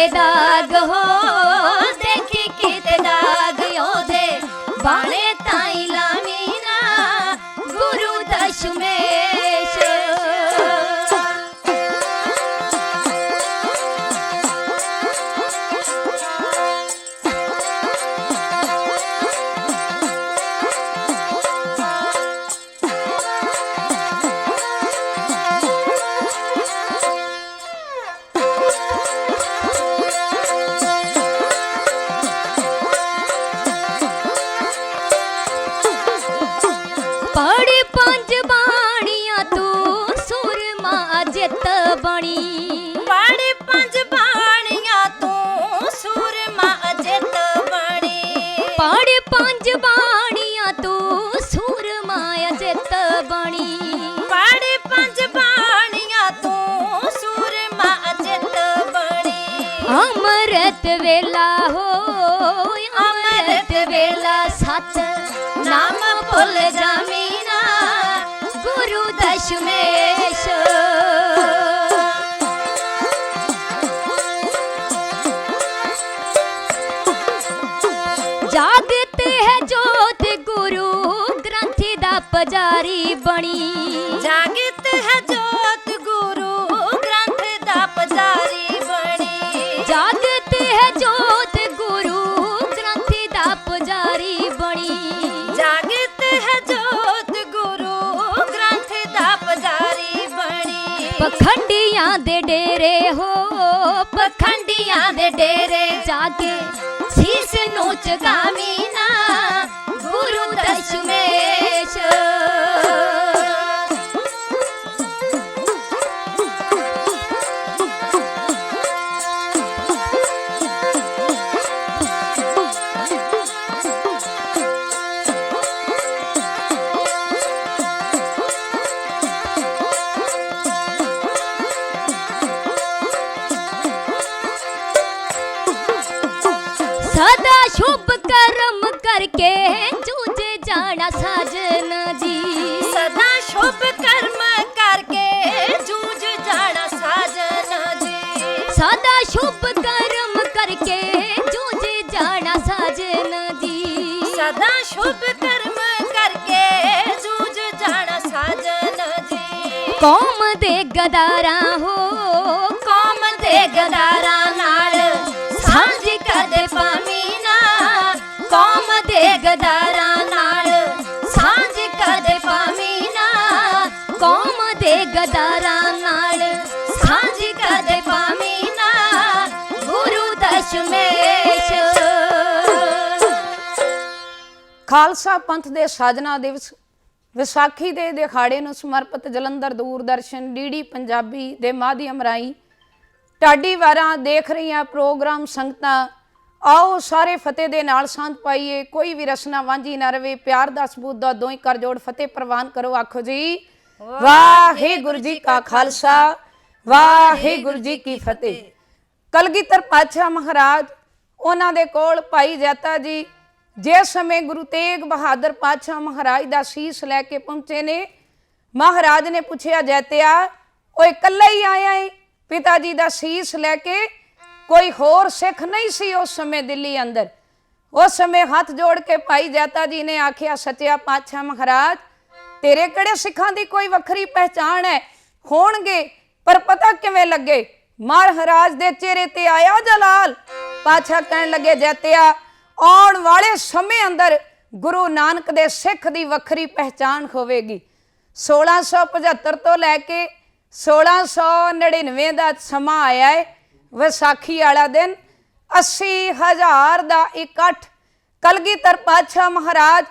ਦੇਖੀ ਕਿਤੇ ਅੰਮ੍ਰਿਤ ਵੇਲਾ ਹੋ ਅੰਮ੍ਰਿਤ ਵੇਲਾ ਸੱਚ ਨਾਮ ਭੁੱਲ ਜਾਮੀਨਾ ਗੁਰੂ ਦਸ਼ਮੇਸ਼। ਜਾਗਤ ਹੈ ਜੋਤ ਗੁਰੂ, ਗ੍ਰੰਥੀ ਦਾ ਪਜਾਰੀ ਬਣੀ। ਜਾਗਤ ਹੈ ਜੋਤ ਪਖੰਡੀਆਂ ਦੇ ਡੇਰੇ ਹੋ ਪਖੰਡੀਆਂ ਦੇ ਡੇਰੇ ਜਾ ਕੇ ਸੀਸ ਨੂੰ ਚਗਾਵੀ ਨਾ। ਕਰਕੇ ਜੂਝ ਜਾਣਾ ਸਾਜਨ ਜੀ। ਸਦਾ ਸ਼ੁਭ ਕਰਮ ਕਰਕੇ ਜੂਝ ਜਾਣਾ ਸਾਜਨ ਜੀ। ਸਦਾ ਸ਼ੁਭ ਕਰਮ ਕਰਕੇ ਜੂਝ ਜਾਣਾ ਸਾਜਨ ਜੀ। ਸਦਾ ਸ਼ੁਭ ਕਰਮ ਕਰਕੇ ਜੂਝ ਜਾਣਾ ਸਾਜਨ ਜੀ। ਕੌਮ ਦੇ ਗਦਾਰਾਂ ਹੋ। ਕੌਮ ਦੇ ਗਦਾਰਾਂ ਨਾਲ ਸਾਂਝ ਕਦੇ ਪਾਵੀ ਕੌਮ ਦੇ ਗਦਾਰਾਂ ਨਾਲ, ਸਾਂਝ ਕਦੇ ਪਾਵੀ ਨਾ। ਕੌਮ ਦੇ ਗਦਾਰਾਂ ਨਾਲ, ਸਾਂਝ ਕਦੇ ਪਾਵੀ ਨਾ। ਗੁਰੂ ਦਸ਼ਮੇਸ਼। ਖਾਲਸਾ ਪੰਥ ਦੇ ਸਾਜਨਾ ਦਿਵਸ, ਵਿਸਾਖੀ ਦੇ ਦਿਹਾੜੇ ਨੂੰ ਸਮਰਪਿਤ ਜਲੰਧਰ ਦੂਰਦਰਸ਼ਨ ਡੀਡੀ ਪੰਜਾਬੀ ਦੇ ਮਾਧਿਅਮ ਰਾਹੀਂ, ਢਾਡੀ ਵਾਰਾਂ ਦੇਖ ਰਹੀਆਂ ਪ੍ਰੋਗਰਾਮ ਸੰਗਤਾਂ ਆਓ ਸਾਰੇ ਫਤਿਹ ਦੇ ਨਾਲ ਸੰਤ ਪਾਈਏ, ਕੋਈ ਵੀ ਰਸਨਾ ਵਾਂਝੀ ਨਾ ਰਵੇ, ਪਿਆਰ ਦਾ ਸਬੂਤ ਦਾ ਦੋਈ ਕਰ ਜੋੜ ਫਤਿਹ ਪ੍ਰਵਾਨ ਕਰੋ, ਆਖੋ ਜੀ। ਵਾਹਿਗੁਰੂ ਜੀ ਕਾ ਖਾਲਸਾ, ਵਾਹਿਗੁਰੂ ਜੀ ਕੀ ਫਤਿਹ। ਕਲਗੀਧਰ ਪਾਤਸ਼ਾਹ ਮਹਾਰਾਜ, ਉਹਨਾਂ ਦੇ ਕੋਲ ਭਾਈ ਜੈਤਾ ਜੀ, ਜਿਸ ਸਮੇਂ ਗੁਰੂ ਤੇਗ ਬਹਾਦਰ ਪਾਤਸ਼ਾਹ ਮਹਾਰਾਜ ਦਾ ਸੀਸ ਲੈ ਕੇ ਪਹੁੰਚੇ ਨੇ, ਮਹਾਰਾਜ ਨੇ ਪੁੱਛਿਆ, ਜੈਤਿਆ ਓਏ ਇਕੱਲਾ ਹੀ ਆਇਆ ਏ? ਪਿਤਾ ਜੀ ਦਾ ਸੀਸ ਲੈ ਕੇ ਕੋਈ ਹੋਰ ਸਿੱਖ ਨਹੀਂ ਸੀ ਉਸ ਸਮੇਂ ਦਿੱਲੀ ਅੰਦਰ। ਉਸ ਸਮੇਂ ਹੱਥ ਜੋੜ ਕੇ ਭਾਈ ਜੈਤਾ ਜੀ ਨੇ ਆਖਿਆ, ਸੱਚਿਆ ਪਾਤਸ਼ਾਹ ਮਹਾਰਾਜ, ਤੇਰੇ ਕਿਹੜੇ ਸਿੱਖਾਂ ਦੀ ਕੋਈ ਵੱਖਰੀ ਪਹਿਚਾਣ ਹੈ? ਹੋਣਗੇ, ਪਰ ਪਤਾ ਕਿਵੇਂ ਲੱਗੇ? ਮਹਾਰਾਜ ਦੇ ਚਿਹਰੇ ਤੇ ਆਇਆ ਜਲਾਲ? ਪਾਤਸ਼ਾਹ ਕਹਿਣ ਲੱਗੇ, ਜੈਤਿਆ, ਆਉਣ ਵਾਲੇ ਸਮੇਂ ਅੰਦਰ ਗੁਰੂ ਨਾਨਕ ਦੇ ਸਿੱਖ ਦੀ ਵੱਖਰੀ ਪਹਿਚਾਣ ਹੋਵੇਗੀ। 1675 ਤੋਂ ਲੈ ਕੇ 1699 ਦਾ ਸਮਾਂ ਆਇਆ ਹੈ। ਵਿਸਾਖੀ ਵਾਲਾ ਦਿਨ 80000 ਦਾ ਇਕੱਠ ਕਲਗੀਧਰ ਪਾਤਸ਼ਾਹ ਮਹਾਰਾਜ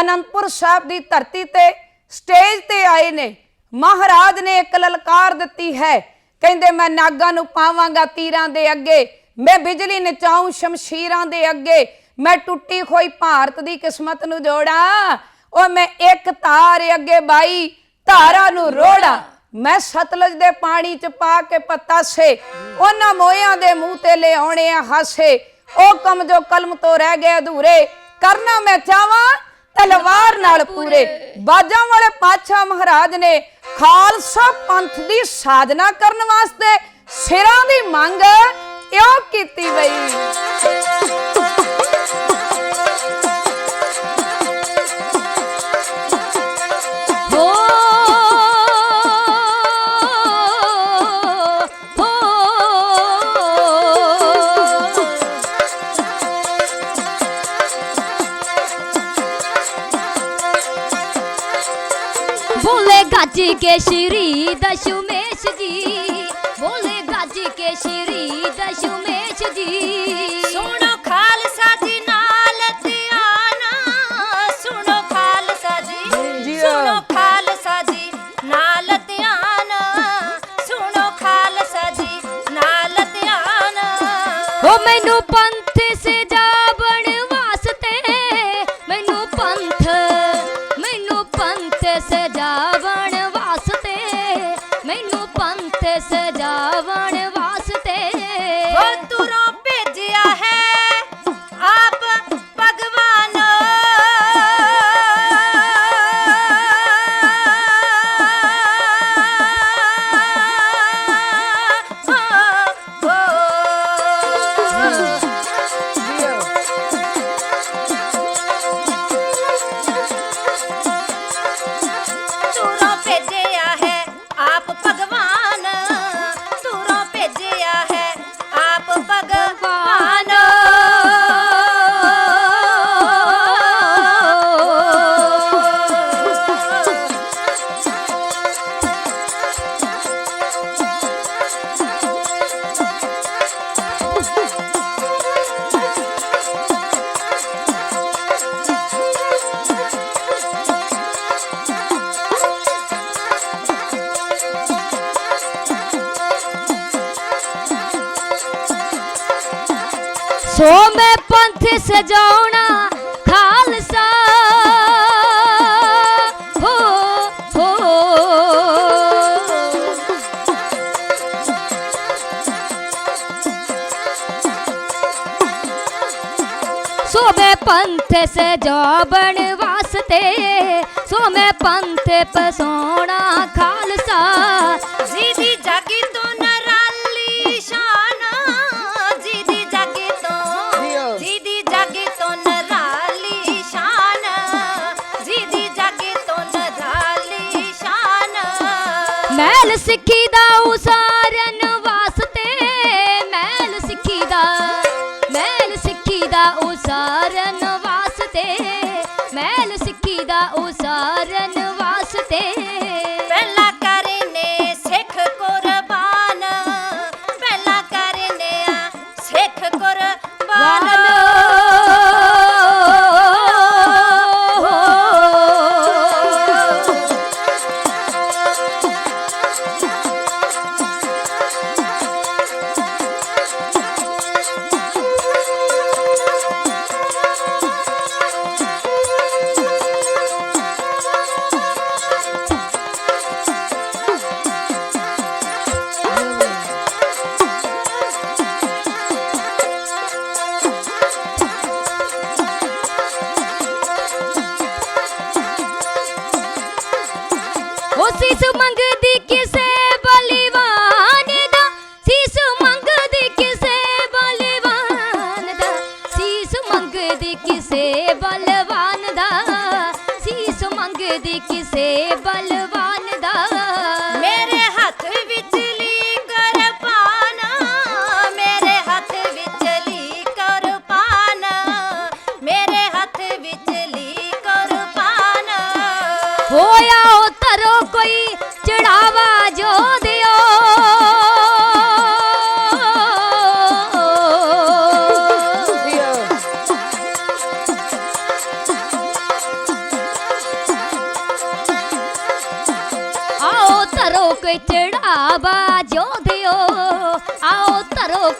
ਅਨੰਦਪੁਰ ਸਾਹਿਬ ਦੀ ਧਰਤੀ ਤੇ ਸਟੇਜ ਤੇ ਆਏ ਨੇ। ਮਹਾਰਾਜ ਨੇ ਇੱਕ ਲਲਕਾਰ ਦਿੱਤੀ ਹੈ। ਕਹਿੰਦੇ, ਮੈਂ ਨਾਗਾਂ ਨੂੰ ਪਾਵਾਂਗਾ ਤੀਰਾਂ ਦੇ ਅੱਗੇ। ਮੈਂ ਬਿਜਲੀ ਨਚਾਉਂ ਸ਼ਮਸ਼ੀਰਾਂ ਦੇ ਅੱਗੇ। ਮੈਂ ਟੁੱਟੀ ਹੋਈ ਭਾਰਤ ਦੀ ਕਿਸਮਤ ਨੂੰ ਜੋੜਾਂ। ਉਹ ਮੈਂ ਇੱਕ ਤਾਰ ਅੱਗੇ ਬਾਈ, ਧਾਰਾ ਨੂੰ ਰੋੜਾ। ਮੈਂ ਸਤਲੁਜ ਦੇ ਪਾਣੀ ਚ ਪਾ ਕੇ ਪਤਾਸੇ ਉਹਨਾਂ ਮੋਇਆਂ ਦੇ ਮੂੰਹ ਤੇ ਲੈ ਆਉਣੇ ਆ ਹਾਸੇ। ਉਹ ਕੰਮ ਜੋ ਕਲਮ ਤੋਂ ਰਹਿ ਗਏ ਅਧੂਰੇ ਕਰਨਾ ਮੈਂ ਚਾਹਾਂ ਤਲਵਾਰ ਨਾਲ ਪੂਰੇ। ਬਾਜਾਂ ਵਾਲੇ ਪਾਤਸ਼ਾਹ ਮਹਾਰਾਜ ਨੇ ਖਾਲਸਾ ਪੰਥ ਦੀ ਸਾਜਨਾ ਕਰਨ ਵਾਸਤੇ ਸਿਰਾਂ ਦੀ ਮੰਗ ਇਉਂ ਕੀਤੀ ਬਈ। ਗੱਜ ਕੇ ਸ਼੍ਰੀ ਦਸ਼ਮੇਸ਼ ਜੀ ਬੋਲੇ ਗੱਜ ਕੇ ਸ਼੍ਰੀ ਦਸ਼ਮੇਸ਼ ਜੀ ਸੁਣੋ ਖਾਲਸਾ ਜੀ ਨਾਲ ਧਿਆਨਾ ਸੁਣੋ ਖਾਲਸਾ ਜੀ। ਸੁਣੋ ਖਾਲਸਾ ਜੀ ਨਾਲ ਧਿਆਨ ਸੁਣੋ ਖਾਲਸਾ ਜੀ ਨਾਲ ਧਿਆਨ ਓ ਮੈਨੂੰ ਸਜਾਵਣ ਵਾਸਤੇ। ਸੋ ਮੈਂ ਪੰਥ ਪਸਾਉਣਾ ਖਾਲਸਾ। ਜਿਹਦੀ ਜਾਗੀ ਤੋਂ ਨਰਾਲੀ ਸ਼ਾਨ ਜਿਹਦੀ ਜਾਗੀ ਤੋਂ ਜਿਹਦੀ ਜਾਗੀ ਤੋਂ ਨਰਾਲੀ ਸ਼ਾਨ ਜਿਹਦੀ ਜਾਗੀ ਤੋਂ ਨਰਾਲੀ ਸ਼ਾਨ ਮੈਲ ਸਿੱਖੀ ਦਾ ਉਸਾਰਨ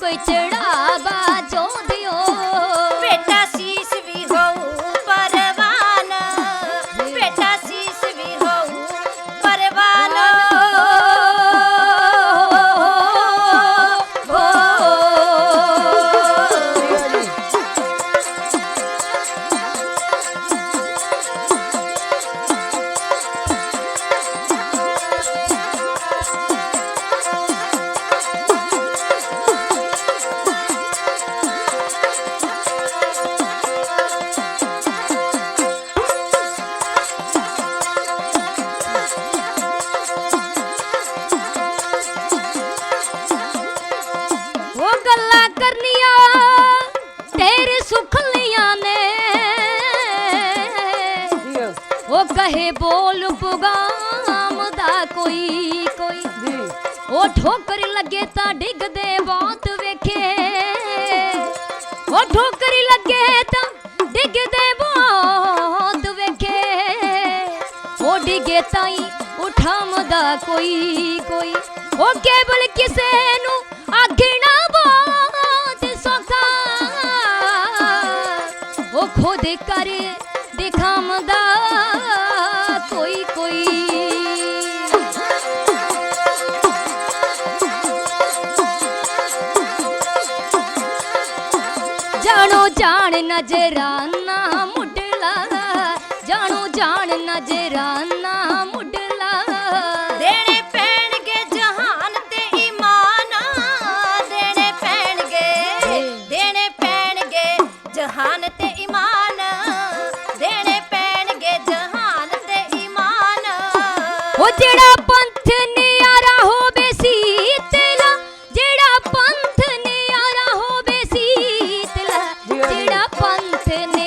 ਧਰੋ ਕੋਈ ਕੋਈ ਕੋਈ। ਉਹ ਕੇਵਲ ਕਿਸੇ ਨੂੰ ਆਖਣਾ ਬਹੁਤ ਸੌਖਾ। ਉਹ ਖੁਦ ਕਰ ਦਿਖਾਮਦਾ ਕੋਈ ਕੋਈ। ਜਾਣੋ ਜਾਣ ਨਜ਼ਰਾਨਾ ਪੰਥ ਨਿਆਰਾ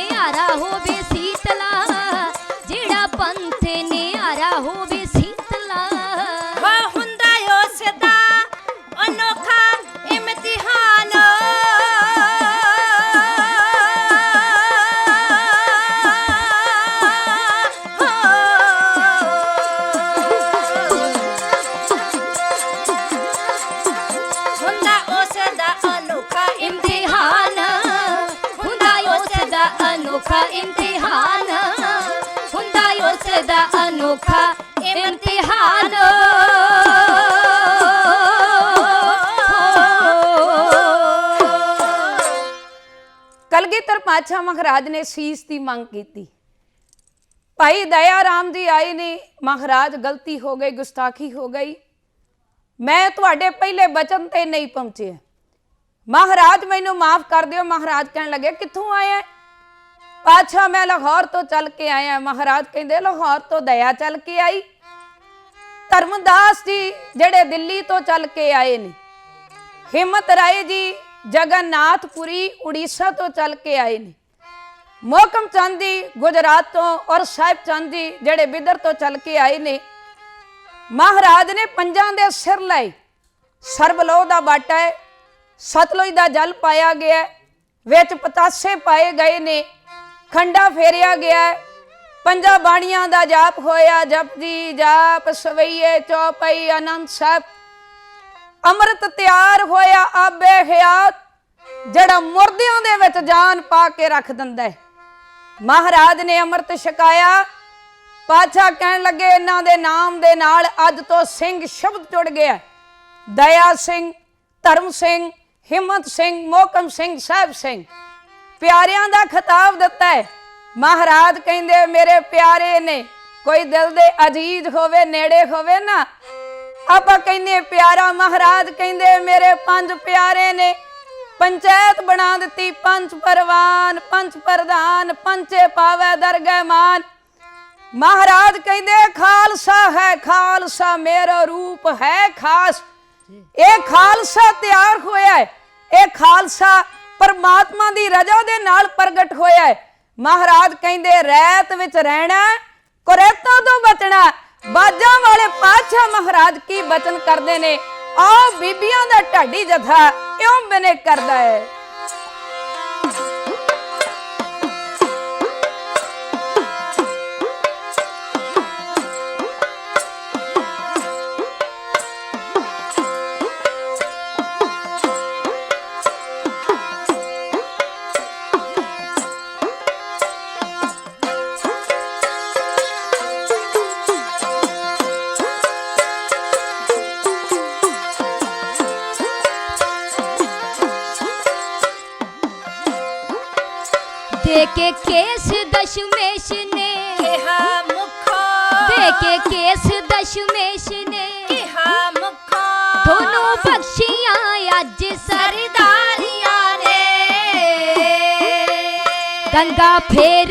ਪਾਤਸ਼ਾਹ ਮਹਾਰਾਜ ਨੇ ਸੀਸ ਦੀ ਮੰਗ ਕੀਤੀ। ਭਾਈ ਦਇਆ ਰਾਮ ਜੀ ਆਏ ਨੇ, ਮਹਾਰਾਜ ਗਲਤੀ ਹੋ ਗਈ, ਗੁਸਤਾਖੀ ਹੋ ਗਈ। ਮੈਂ ਤੁਹਾਡੇ ਪਹਿਲੇ ਬਚਨ ਤੇ ਨਹੀਂ ਪਹੁੰਚਿਆ। ਮਹਾਰਾਜ ਮੈਨੂੰ ਮਾਫ ਕਰ ਦਿਓ, ਮਹਾਰਾਜ ਕਹਿਣ ਲੱਗੇ, ਕਿੱਥੋਂ ਆਇਆ? ਹੈ? ਪਾਤਸ਼ਾਹ ਮੈਂ ਲਾਹੌਰ ਤੋਂ ਚੱਲ ਕੇ ਆਇਆ। ਮਹਾਰਾਜ ਕਹਿੰਦੇ, ਲਾਹੌਰ ਤੋਂ ਦਇਆ ਚੱਲ ਕੇ ਆਈ। ਧਰਮਦਾਸ ਜੀ ਜਿਹੜੇ ਦਿੱਲੀ ਤੋਂ ਚੱਲ ਕੇ ਆਏ ਨੇ। ਹਿੰਮਤ ਰਾਏ ਜੀ ਜਗਨਨਾਥਪੁਰੀ, ਉੜੀਸਾ ਤੋਂ ਚੱਲ ਕੇ ਆਏ ਨੇ। ਮੋਹਕਮ ਚਾਂਦੀ ਗੁਜਰਾਤ ਤੋਂ ਔਰ ਸਾਹਿਬ ਚਾਂਦੀ ਜਿਹੜੇ ਬਿਦਰ ਤੋਂ ਚੱਲ ਕੇ ਆਏ ਨੇ। ਮਹਾਰਾਜ ਨੇ ਪੰਜਾਂ ਦੇ ਸਿਰ ਲਏ। ਸਰਬਲੋ ਦਾ ਬਾਟਾ ਹੈ, ਸਤਲੁਜ ਦਾ ਜਲ ਪਾਇਆ ਗਿਆ ਵਿੱਚ ਪਤਾਸੇ ਪਾਏ ਗਏ ਨੇ, ਖੰਡਾ ਫੇਰਿਆ ਗਿਆ ਪੰਜਾਂ ਬਾਣੀਆਂ ਦਾ ਜਾਪ ਹੋਇਆ ਜਪਜੀ ਜਾਪ ਸਵਈਏ ਚੌਪਈ ਆਨੰਦ ਸਾਹਿਬ। ਅੰਮ੍ਰਿਤ ਤਿਆਰ ਹੋਇਆ, ਆਬੇ ਹਯਾਤ, ਜਿਹੜਾ ਮੁਰਦਿਆਂ ਦੇ ਵਿੱਚ ਜਾਨ ਪਾ ਕੇ ਰੱਖ ਦਿੰਦਾ ਹੈ। ਮਹਾਰਾਜ ਨੇ ਅੰਮ੍ਰਿਤ ਛਕਾਇਆ। ਪਾਤਸ਼ਾਹ ਕਹਿਣ ਲੱਗੇ, ਇਹਨਾਂ ਦੇ ਨਾਮ ਦੇ ਨਾਲ ਅੱਜ ਤੋਂ ਸਿੰਘ ਸ਼ਬਦ ਜੁੜ ਗਿਆ ਦਇਆ ਸਿੰਘ, ਧਰਮ ਸਿੰਘ, ਹਿੰਮਤ ਸਿੰਘ ਮੋਕਮ ਸਿੰਘ, ਸਾਹਿਬ ਸਿੰਘ। ਪਿਆਰਿਆਂ ਦਾ ਖਿਤਾਬ ਦਿੱਤਾ ਹੈ। ਮਹਾਰਾਜ ਕਹਿੰਦੇ, ਮੇਰੇ ਪਿਆਰੇ ਨੇ, ਕੋਈ ਦਿਲ ਦੇ ਅਜੀਜ਼ ਹੋਵੇ, ਨੇੜੇ ਹੋਵੇ ਨਾ। ਆਪਾਂ ਕਹਿੰਦੇ, ਪਿਆਰਾ ਮਹਾਰਾਜ ਕਹਿੰਦੇ, ਮੇਰੇ ਪੰਜ ਪਿਆਰੇ ਨੇ ਪੰਚਾਇਤ ਬਣਾ ਦਿੱਤੀ ਪੰਜ ਪਰਵਾਨ ਪੰਜ ਪ੍ਰਧਾਨ, ਪੰਚੇ ਪਾਵੇ ਦਰਗਹਿ ਮਾਨ। ਮਹਾਰਾਜ ਕਹਿੰਦੇ, ਖਾਲਸਾ ਹੈ, ਖਾਲਸਾ ਮੇਰਾ ਰੂਪ ਹੈ ਖਾਸ। ਇਹ ਖਾਲਸਾ ਤਿਆਰ ਹੋਇਆ ਹੈ, ਇਹ ਖਾਲਸਾ ਪਰਮਾਤਮਾ ਦੀ ਰਜ਼ਾ ਦੇ ਨਾਲ ਪ੍ਰਗਟ ਹੋਇਆ ਹੈ। ਮਹਾਰਾਜ ਕਹਿੰਦੇ, ਰਹਿਤ ਵਿੱਚ ਰਹਿਣਾ ਕੁਰੇਤਾਂ ਤੋਂ ਬਚਣਾ ਬਾਜਾਂ ਵਾਲੇ ਪਾਤਸ਼ਾਹ ਮਹਾਰਾਜ ਕੀ ਬਚਨ ਕਰਦੇ ਨੇ? ਆਓ ਬੀਬੀਆਂ ਦਾ ਢਾਡੀ ਜਥਾ ਕਿਉਂ ਬਨੇ ਕਰਦਾ ਹੈ? ਕੇ ਕੇਸ ਦਸ਼ਮੇਸ਼ ਨੇ। ਕਿਹਾ ਮੁਖੋ। ਦੇ ਕੇ ਕੇਸ ਦਸ਼ਮੇਸ਼ ਨੇ। ਕਿਹਾ ਮੁਖੋ। ਦੋਨੋਂ ਬਖਸ਼ੀਆਂ ਅੱਜ ਸਰ। ਸਰਦਾਰੀਆਂ ਨੇ। ਗੰਗਾ ਫੇਰ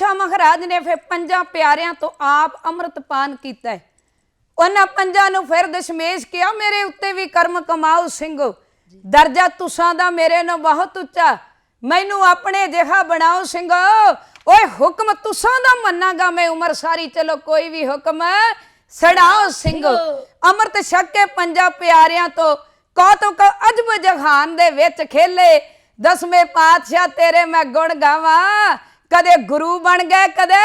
ਪਾਤਸ਼ਾਹ ਮਹਾਰਾਜ ਨੇ ਫਿਰ ਪੰਜਾਂ ਪਿਆਰਿਆਂ ਤੋਂ ਆਪ ਅੰਮ੍ਰਿਤਪਾਨ ਕੀਤਾ ਹੈ। ਉਹਨਾਂ ਪੰਜਾਂ ਨੂੰ ਫਿਰ ਦਸ਼ਮੇਸ਼ ਕਿਹਾ ਮੇਰੇ ਉੱਤੇ ਵੀ ਕਰਮ ਕਮਾਓ ਸਿੰਘੋ। ਦਰਜਾ ਤੁਸਾਂ ਦਾ ਮੇਰੇ ਨਾਲ ਬਹੁਤ ਉੱਚਾ। ਮੈਨੂੰ ਆਪਣੇ ਜਿਹਾ ਬਣਾਓ ਸਿੰਘੋ। ਓਏ ਹੁਕਮ ਤੁਸਾਂ ਦਾ ਮੰਨਾਗਾ ਮੈਂ ਉਮਰ ਸਾਰੀ। ਚਲੋ ਕੋਈ ਵੀ ਹੁਕਮ ਸੜਾਓ ਸਿੰਘੋ। ਅੰਮ੍ਰਿਤ ਛਕ ਕੇ ਪੰਜਾਂ ਪਿਆਰਿਆਂ ਤੋਂ ਕੌਤੁਕ ਅਜਬ ਜਹਾਨ ਦੇ ਵਿੱਚ ਖੇਲੇ। ਦਸਵੇਂ ਪਾਤਸ਼ਾਹ ਤੇਰੇ ਮੈਂ ਗੁਣ ਗਾਵਾਂ। ਕਦੇ ਗੁਰੂ ਬਣ ਗਏ ਕਦੇ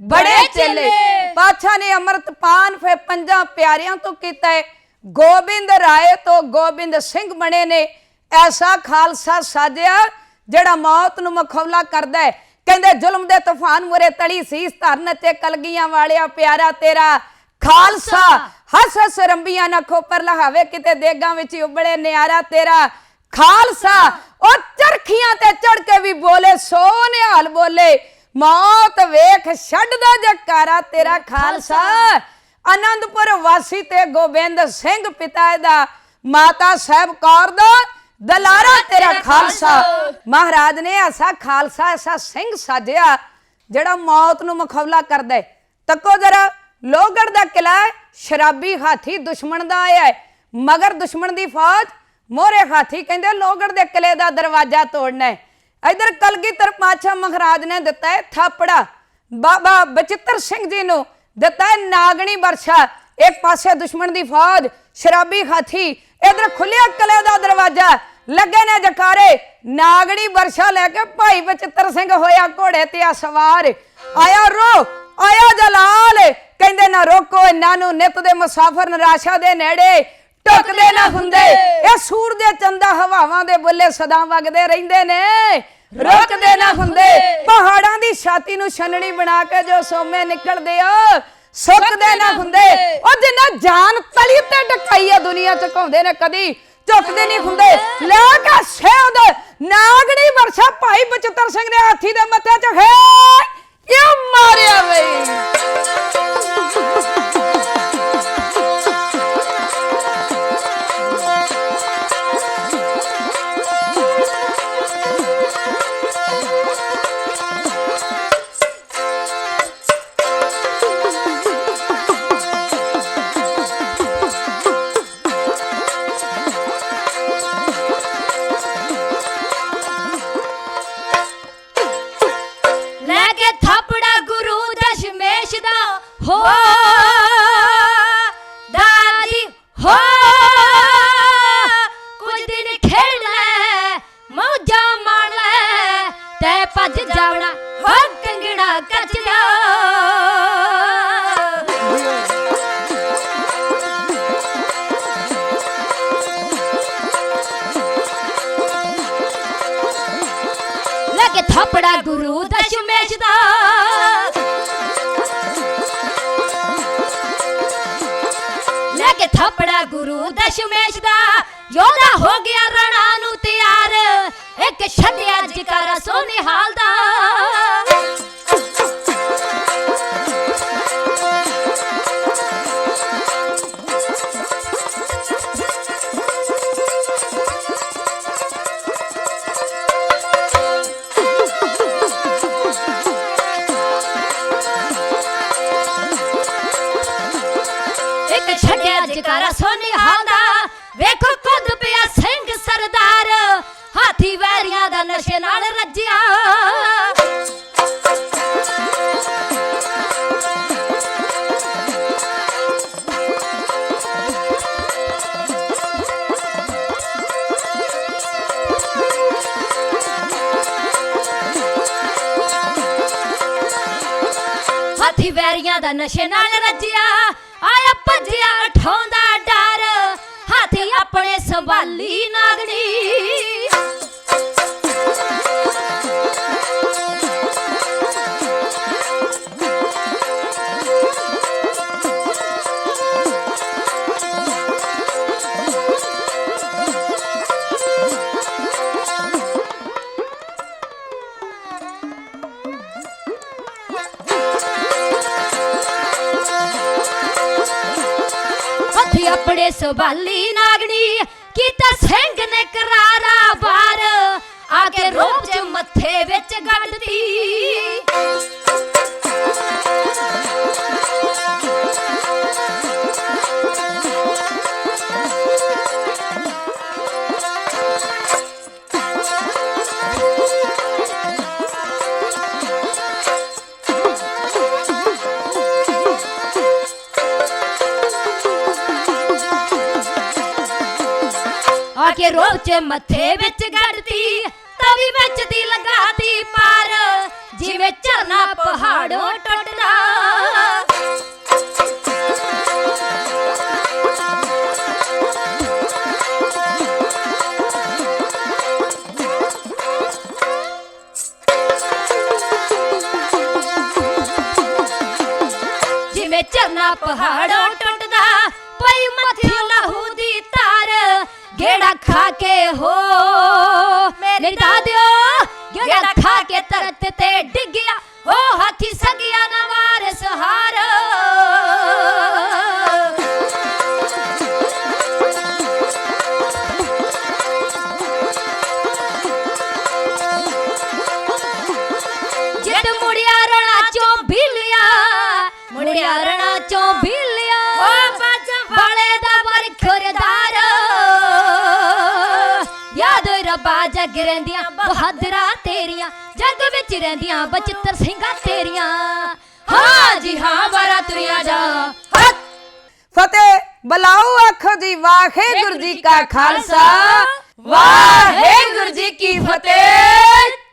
ਬੜੇ ਚੇਲੇ। ਪਾਤਸ਼ਾਹ ਨੇ ਅੰਮ੍ਰਿਤਪਾਨ ਫੇ ਪੰਜਾਂ ਪਿਆਰਿਆਂ ਤੋਂ ਕੀਤਾ ਹੈ ਗੋਬਿੰਦ ਰਾਏ ਤੋਂ ਗੋਬਿੰਦ ਸਿੰਘ ਬਣੇ ਨੇ। ਐਸਾ ਖਾਲਸਾ ਸਾਜਿਆ ਜਿਹੜਾ ਮੌਤ ਨੂੰ ਮਖੌਲਾ ਕਰਦਾ ਹੈ ਕਹਿੰਦੇ ਜ਼ੁਲਮ ਦੇ ਤੂਫਾਨ ਮੁਰੇ ਤਲੀ ਸੀਸ ਧਰਨ ਤੇ ਕਲਗੀਆਂ ਵਾਲਿਆ ਪਿਆਰਾ ਤੇਰਾ। ਖਾਲਸਾ ਹੱਸ ਹੱਸ ਰੰਬੀਆਂ ਨਾ ਖੋਪਰ ਲਹਾਵੇ ਕਿਤੇ ਦੇਗਾਂ ਵਿੱਚ ਉਬੜੇ ਨਿਆਰਾ ਤੇਰਾ। ਖਾਲਸਾ। ਉਹ ਚਰਖੀਆਂ ਤੇ ਚੜ ਕੇ ਵੀ ਬੋਲੇ ਸੋ ਨਿਹਾਲ ਬੋਲੇ ਮੌਤ ਵੇਖ ਛੱਡਦਾ ਜਕਾਰਾ ਤੇਰਾ ਖਾਲਸਾ। ਆਨੰਦਪੁਰ ਵਾਸੀ ਤੇ ਗੋਬਿੰਦ ਸਿੰਘ ਪਿਤਾ ਦਾ ਮਾਤਾ ਸਾਹਿਬ ਕੌਰ ਦਾ ਦਲਾਰਾ ਤੇਰਾ ਖਾਲਸਾ। ਮਹਾਰਾਜ ਨੇ ਐਸਾ ਖਾਲਸਾ ਐਸਾ ਸਿੰਘ ਸਾਜਿਆ ਜਿਹੜਾ ਮੌਤ ਨੂੰ ਮੁਖੌਲਾ ਕਰਦਾ ਹੈ। ਤੱਕੋ ਜਰਾ ਲੋਹਗੜ ਦਾ ਕਿਲਾ ਸ਼ਰਾਬੀ ਹਾਥੀ ਦੁਸ਼ਮਣ ਦਾ ਆਇਆ ਹੈ। ਮਗਰ ਦੁਸ਼ਮਣ ਦੀ ਫੌਜ ਮੋਰੇ ਹਾਥੀ ਕਹਿੰਦੇ ਲੋਗੜ ਦੇ ਕਿਲੇ ਦਾ ਦਰਵਾਜ਼ਾ ਤੋੜਨਾ ਹੈ। ਇਧਰ ਕਲਗੀਧਰ ਪਾਤਸ਼ਾਹ ਮਹਾਰਾਜ ਨੇ ਦਿੱਤਾ ਹੈ ਥਾਪੜਾ। ਬਾਬਾ ਬਚਿੱਤਰ ਸਿੰਘ ਜੀ ਨੂੰ ਦਿੱਤਾ ਹੈ ਨਾਗਣੀ ਵਰਸ਼ਾ। ਇੱਕ ਪਾਸੇ ਦੁਸ਼ਮਣ ਦੀ ਫੌਜ, ਸ਼ਰਾਬੀ ਹਾਥੀ, ਇਧਰ ਖੁੱਲਿਆ ਕਿਲੇ ਦਾ ਦਰਵਾਜ਼ਾ। ਲੱਗੇ ਨੇ ਜਕਾਰੇ, ਨਾਗਣੀ ਵਰਸ਼ਾ ਲੈ ਕੇ ਭਾਈ ਬਚਿੱਤਰ ਸਿੰਘ ਹੋਇਆ ਘੋੜੇ ਤੇ ਆ ਸਵਾਰ। ਆਇਆ ਰੋ, ਆਇਆ ਜਲਾਲ, ਕਹਿੰਦੇ ਨਾ ਰੋਕੋ, ਇਹਨਾਂ ਨੂੰ ਨਿਤ ਦੇ ਮੁਸਾਫਰ ਨਿਰਾਸ਼ਾ ਦੇ ਨੇੜੇ। ਟੁੱਕਦੇ ਨਾ ਹੁੰਦੇ। ਇਹ ਸੂਰ ਦੇ ਚੰਦਾ ਹਵਾਵਾਂ ਦੇ ਬੁੱਲੇ ਸਦਾ ਵਗਦੇ ਰਹਿੰਦੇ ਨੇ। ਰੁਕਦੇ ਨਾ ਹੁੰਦੇ। ਪਹਾੜਾਂ ਦੀ ਛਾਤੀ ਨੂੰ ਛਨਣੀ ਬਣਾ ਕੇ ਜੋ ਸੋਮੇ ਨਿਕਲਦੇ ਆ ਸੁੱਕਦੇ ਨਾ ਹੁੰਦੇ। ਉਹ ਜਿੰਨਾ ਜਾਨ ਤਲੀ ਤੇ ਡਕਾਈ ਆ ਦੁਨੀਆ ਚ ਘਾਉਂਦੇ ਨੇ ਕਦੀ ਝੁਕਦੇ ਨਹੀਂ ਹੁੰਦੇ। ਲੈ ਕੇ ਸੇਵਦ ਨਾਗਣੀ ਵਰਸ਼ਾ ਭਾਈ ਬਚਿੱਤਰ ਸਿੰਘ ਨੇ ਹਾਥੀ ਦੇ ਮੱਥੇ ਚ ਹੈ ਇਹ ਮਾਰਿਆ ਬਈ ਭੱਜ ਜਾਵਣਾ, ਹੋ ਕੰਗਣਾ ਕੱਚ ਥਾਪੜਾ ਗੁਰੂ ਦਸ਼ਮੇਸ਼ ਦਾ। ਲੈ ਕੇ ਥਾਪੜਾ ਗੁਰੂ ਦਸ਼ਮੇਸ਼ ਦਾ ਯੋਧਾ ਹੋ ਗਿਆ ਰਣਾ। ਇੱਕ ਛੱਡਿਆ ਜਕਾਰਾ ਸੋਨੇ ਹਾਲ ਦਾ। ਇੱਕ ਛੱਡਿਆ ਜਕਾਰਾ ਸੋਨੇ ਹਾਲ ਦਾ। ਹਾਥੀ ਵੈਰੀਆਂ ਦਾ ਨਸ਼ੇ ਨਾਲ ਰੱਜਿਆ। ਹਾਥੀ ਵੈਰੀਆਂ ਦਾ ਨਸ਼ੇ ਨਾਲ ਰੱਜਿਆ। ਆਇਆ ਭੱਜਿਆ, ਠਾਉਂਦਾ ਡਰ। ਹਾਥੀ ਆਪਣੇ ਸੰਭਾਲੀ ਸੰਭਾਲੀ ਨਾਗਣੀ ਕੀਤਾ ਸਿੰਘ ਨੇ ਕਰਾਰਾ ਬਾਰ। ਆ ਕੇ ਰੋਬ ਚ ਮੱਥੇ ਵਿੱਚ ਗੱਡਤੀ ਕੇ ਰੋਬ ਮੱਥੇ ਵਿੱਚ ਗੱਡਤੀ ਤਵੀ ਵਿੱਚ ਦੀ ਲਗਾਤੀ ਪਾਰ। ਜਿਵੇਂ ਝਰਨਾ ਪਹਾੜੋਂ ਟੁੱਟਦਾ। ਜਿਵੇਂ ਝਰਨਾ ਪਹਾੜੋਂ ਤਰਤ ਤੇ ਡਿੱਗਿਆ ਹੋ ਹਾਥੀ ਸਗਿਆ ਨਾ ਵਾਰਸ ਹਾਰ। ਜਿੱਦ ਮੁੜਿਆ ਰਣਾ ਚੋਂ ਬਿਲਿਆ ਮੁੜਿਆ ਰਣਾ ਚੋਂ ਬਿਲਿਆ। ਓ ਬਾਜਾ ਵਾਲੇ ਦਾ ਬਰਖਰਦਾਰ ਯਾਦ ਰੱਬਾ ਜਗ ਰਹਿੰਦੀਆਂ ਬਹਾਦਰਾ ਤੇਰੀਆਂ। ਜੱਗ ਵਿੱਚ ਰਹਿੰਦੀਆਂ ਬਚਿੱਤਰ ਸਿੰਘਾਂ ਤੇਰੀਆਂ। ਹਾਂ ਜੀ ਹਾਂ ਬਾਰਾ ਤੁਰਿਆ ਜਾ। ਹੱਥ ਫਤਿਹ ਬਲਾਓ ਆਖੋ ਜੀ ਵਾਹਿਗੁਰੂ ਜੀ ਕਾ ਖਾਲਸਾ। ਵਾਹਿਗੁਰੂ ਜੀ ਕੀ ਫਤਿਹ।